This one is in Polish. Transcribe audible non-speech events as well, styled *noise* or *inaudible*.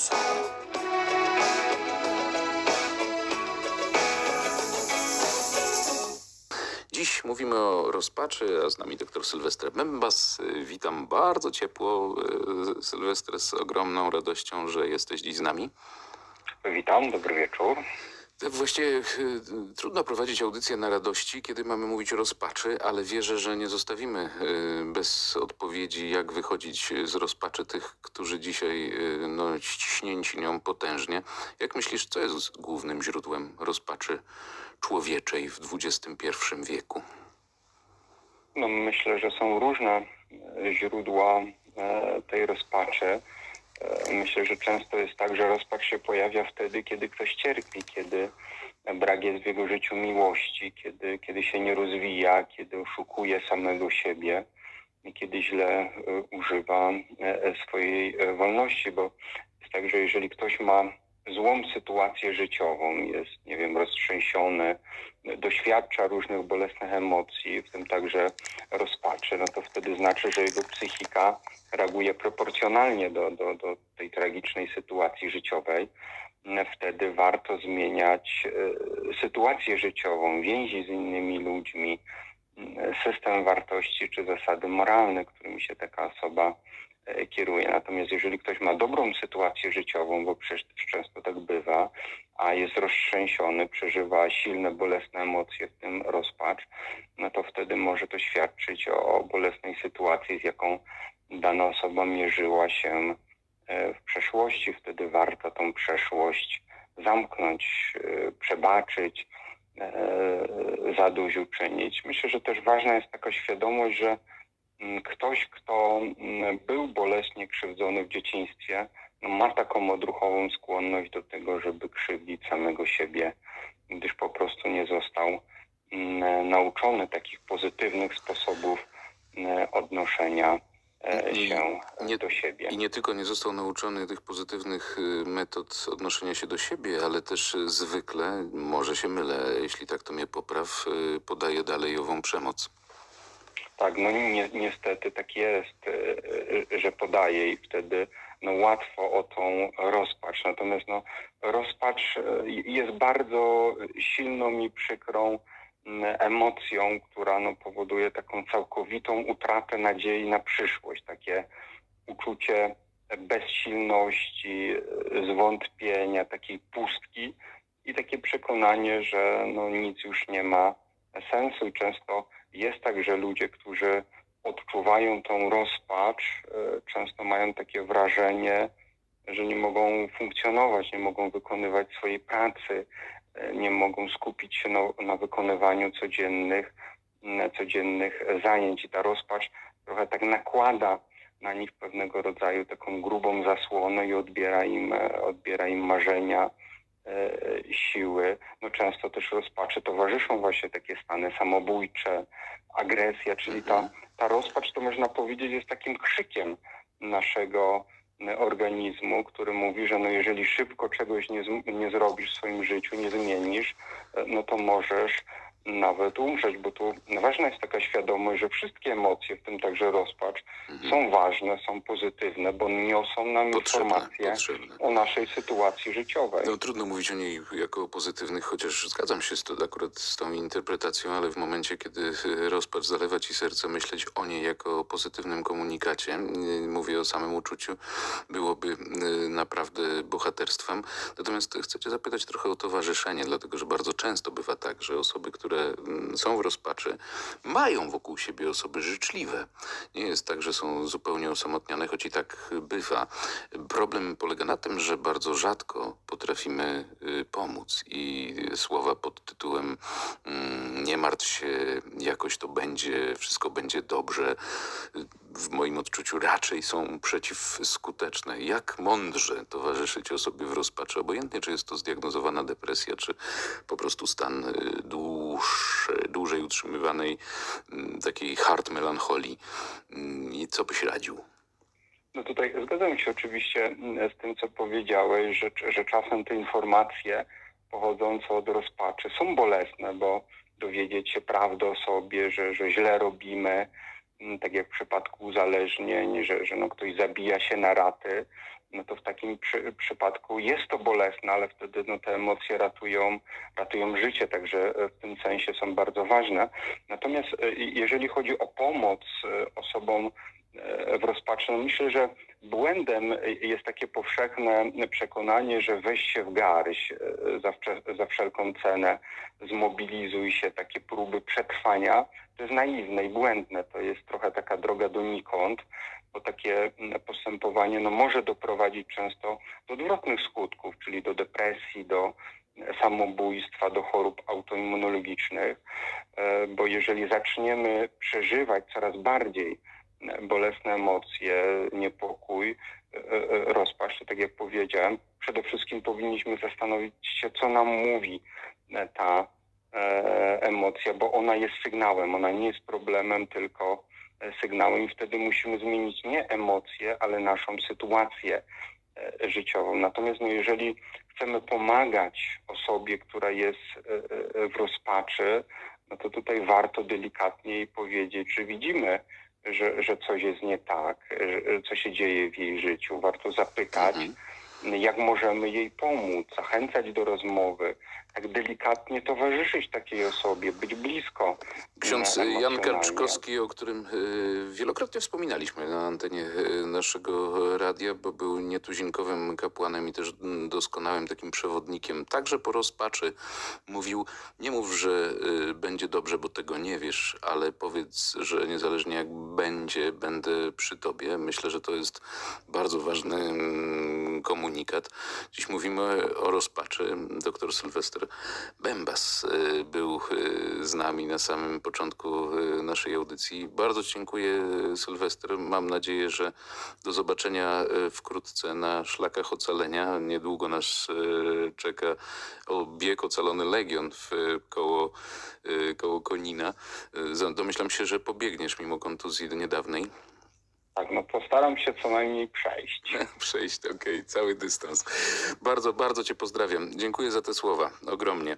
nocą. Dziś mówimy o rozpaczy, a z nami dr Sylwester Membas. Witam bardzo ciepło, y, Sylwester, z ogromną radością, że jesteś dziś z nami. Witam, dobry wieczór. Właściwie trudno prowadzić audycję na radości, kiedy mamy mówić o rozpaczy, ale wierzę, że nie zostawimy y, bez odpowiedzi, jak wychodzić z rozpaczy tych, którzy dzisiaj y, no, ściśnięci nią potężnie. Jak myślisz, co jest głównym źródłem rozpaczy człowieczej w XXI wieku? No, myślę, że są różne e, źródła e, tej rozpaczy. E, Myślę, że często jest tak, że rozpacz się pojawia wtedy, kiedy ktoś cierpi, kiedy brak jest w jego życiu miłości, kiedy, kiedy się nie rozwija, kiedy oszukuje samego siebie kiedy źle e, używa e, swojej wolności, bo jest tak, że jeżeli ktoś ma złą sytuację życiową, jest, nie wiem, roztrzęsiony, doświadcza różnych bolesnych emocji, w tym także rozpaczy, no to wtedy znaczy, że jego psychika reaguje proporcjonalnie do, do, do tej tragicznej sytuacji życiowej. Wtedy warto zmieniać e, sytuację życiową, więzi z innymi ludźmi, e, system wartości czy zasady moralne, którymi się taka osoba kieruje. Natomiast jeżeli ktoś ma dobrą sytuację życiową, bo przecież często tak bywa, a jest roztrzęsiony, przeżywa silne, bolesne emocje, w tym rozpacz, no to wtedy może to świadczyć o bolesnej sytuacji, z jaką dana osoba mierzyła się e, w przeszłości. Wtedy warto tą przeszłość zamknąć, e, przebaczyć, e, zadośćuczynić. Myślę, że też ważna jest taka świadomość, że ktoś, kto mm, był boleśnie krzywdzony w dzieciństwie, no ma taką odruchową skłonność do tego, żeby krzywdzić samego siebie, gdyż po prostu nie został mm, nauczony takich pozytywnych sposobów mm, odnoszenia e, się nie- do siebie. I nie tylko nie został nauczony tych pozytywnych y, metod odnoszenia się do siebie, ale też y, zwykle, może się mylę, jeśli tak to mnie popraw, y, podaje dalej ową przemoc. Tak, no ni niestety tak jest, e, e, że podaje i wtedy no, łatwo o tą rozpacz. Natomiast no, rozpacz e, jest bardzo silną i przykrą emocją, która no, powoduje taką całkowitą utratę nadziei na przyszłość, takie uczucie bezsilności, zwątpienia, takiej pustki i takie przekonanie, że no, nic już nie ma sensu często jest tak, że ludzie, którzy odczuwają tą rozpacz, e, często mają takie wrażenie, że nie mogą funkcjonować, nie mogą wykonywać swojej pracy, e, nie mogą skupić się na, na wykonywaniu codziennych, codziennych zajęć. I ta rozpacz trochę tak nakłada na nich pewnego rodzaju taką grubą zasłonę i odbiera im, e, odbiera im marzenia, siły. No często też rozpaczy towarzyszą właśnie takie stany samobójcze, agresja, czyli ta, ta rozpacz to można powiedzieć jest takim krzykiem naszego e, organizmu, który mówi, że no jeżeli szybko czegoś nie, nie zrobisz w swoim życiu, nie zmienisz, e, no to możesz nawet umrzeć, bo tu ważna jest taka świadomość, że wszystkie emocje, w tym także rozpacz, są ważne, są pozytywne, bo niosą nam Potrzebne, informacje potrzebne. o naszej sytuacji życiowej. No, trudno mówić o niej jako o pozytywnych, chociaż zgadzam się z to, akurat z tą interpretacją, ale w momencie, kiedy rozpacz zalewa ci serce, myśleć o niej jako o pozytywnym komunikacie, y, mówię o samym uczuciu, byłoby y, naprawdę bohaterstwem. Natomiast chcę cię zapytać trochę o towarzyszenie, dlatego że bardzo często bywa tak, że osoby, które mm, są w rozpaczy, mają wokół siebie osoby życzliwe. Nie jest tak, że są zupełnie osamotnione, choć i tak bywa. Problem polega na tym, że bardzo rzadko potrafimy y, pomóc i słowa pod tytułem mm, nie martw się, jakoś to będzie, wszystko będzie dobrze, w moim odczuciu raczej są przeciwskuteczne. Jak mądrze towarzyszyć osobie w rozpaczy, obojętnie czy jest to zdiagnozowana depresja, czy po prostu stan y, dłuższy, dłużej utrzymywanej mm, takiej hard melancholii. Mm, I co byś radził? No tutaj zgadzam się oczywiście mm, z tym, co powiedziałeś, że, że czasem te informacje pochodzące od rozpaczy są bolesne, bo dowiedzieć się prawdy o sobie, że, że źle robimy, tak jak w przypadku uzależnień, że, że no ktoś zabija się na raty, no to w takim przy, przypadku jest to bolesne, ale wtedy no, te emocje ratują, ratują życie, także e, w tym sensie są bardzo ważne. Natomiast e, jeżeli chodzi o pomoc e, osobom w rozpaczy, no myślę, że błędem jest takie powszechne przekonanie, że weź się w garść za, za wszelką cenę, zmobilizuj się, takie próby przetrwania. To jest naiwne i błędne. To jest trochę taka droga donikąd, bo takie mm, postępowanie no, może doprowadzić często do odwrotnych skutków, czyli do depresji, do e, samobójstwa, do chorób autoimmunologicznych, E, bo jeżeli zaczniemy przeżywać coraz bardziej e, bolesne emocje, niepokój, rozpacz, to tak jak powiedziałem, przede wszystkim powinniśmy zastanowić się, co nam mówi ta emocja, bo ona jest sygnałem, ona nie jest problemem, tylko sygnałem i wtedy musimy zmienić nie emocje, ale naszą sytuację e, życiową. Natomiast no, jeżeli chcemy pomagać osobie, która jest e, e, w rozpaczy, no to tutaj warto delikatnie jej powiedzieć, że widzimy, że, że coś jest nie tak, że, co się dzieje w jej życiu. Warto zapytać, Mhm. Jak możemy jej pomóc, zachęcać do rozmowy, tak delikatnie towarzyszyć takiej osobie, być blisko. Ksiądz Jan. Karczkowski, o którym e, wielokrotnie wspominaliśmy na antenie e, naszego radia, bo był nietuzinkowym kapłanem i też doskonałym takim przewodnikiem, także po rozpaczy mówił, nie mów, że e, będzie dobrze, bo tego nie wiesz, ale powiedz, że niezależnie jak będzie, będę przy tobie. Myślę, że to jest bardzo ważny mm, komunikat. Dziś mówimy o rozpaczy. Doktor Sylwester Bębas e, był e, z nami na samym początku e, naszej audycji. Bardzo dziękuję, Sylwester. Mam nadzieję, że do zobaczenia wkrótce na szlakach ocalenia. Niedługo nas czeka bieg Ocalony Legion w, koło, koło Konina. Domyślam się, że pobiegniesz mimo kontuzji niedawnej. Tak, no postaram się co najmniej przejść. *laughs* Przejść, okej, cały dystans. Bardzo, bardzo Cię pozdrawiam. Dziękuję za te słowa, ogromnie.